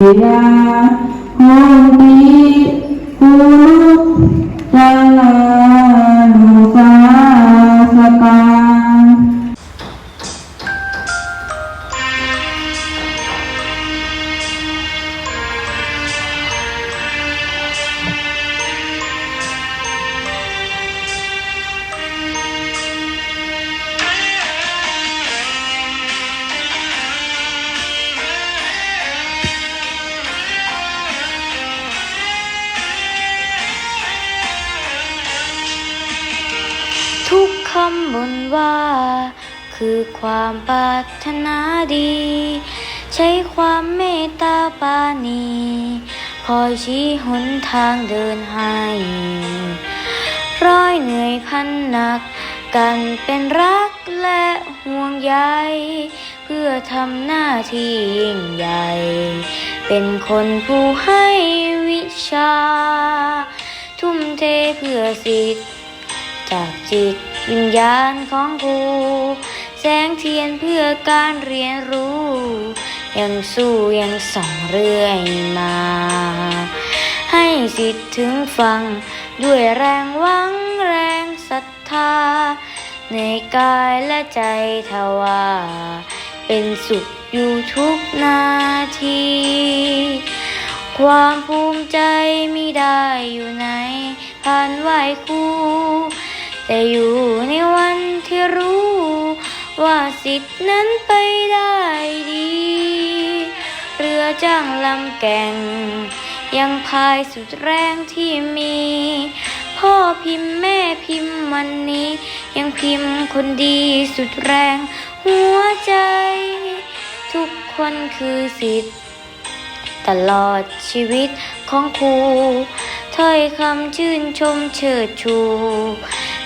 ยาโหติปุรุ คำบนว่า คือความปรารถนาดี ใช้ความเมตตาปาณี คอยชี้หนทางเดินให้ ร้อยเหนื่อยพันหนัก กันเป็นรักและห่วงใยเพื่อทำหน้าที่ยิ่งใหญ่ เป็นคนผู้ให้วิชา ทุ่มเทเพื่อสิทธิ์จากจิต วิญญาณของครูแสงเทียนเพื่อการเรียนรู้ ยังสู้ยังส่องเรื่อยมา ให้สิทธิ์ถึงฟัง ด้วยแรงหวังแรงศรัทธา ในกายและใจทว่าเป็นสุขอยู่ทุกนาที ความภูมิใจมิได้อยู่ในผ่านไหวครู แต่อยู่ในวันที่รู้ ว่าสิทธินั้นไปได้ดี เรือจ้างลำแก่ง ยังพายสุดแรงที่มี พ่อพิมพ์แม่พิมพ์วันนี้ ยังพิมพ์คนดีสุดแรง หัวใจ ทุกคนคือสิทธิ์ตลอดชีวิตของครูถ้อยคำชื่นชมเชิดชู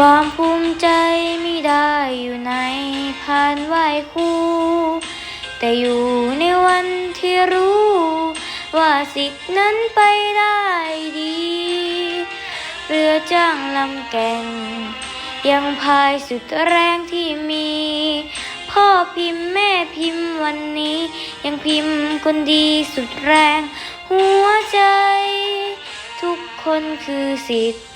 ความภูมิใจไม่ได้อยู่ในผ่านไหวครูแต่อยู่ในวันที่รู้ ว่าสิทธินั้นไปได้ดี เรือจ้างลำแก่ง ยังพายสุดแรงที่มี พ่อพิมพ์แม่พิมพ์วันนี้ ยังพิมพ์คนดีสุดแรง หัวใจ ทุกคนคือสิทธิ์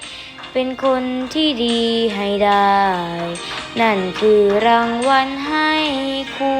เป็นคนที่ดีให้ได้ นั่นคือรางวัลให้ครู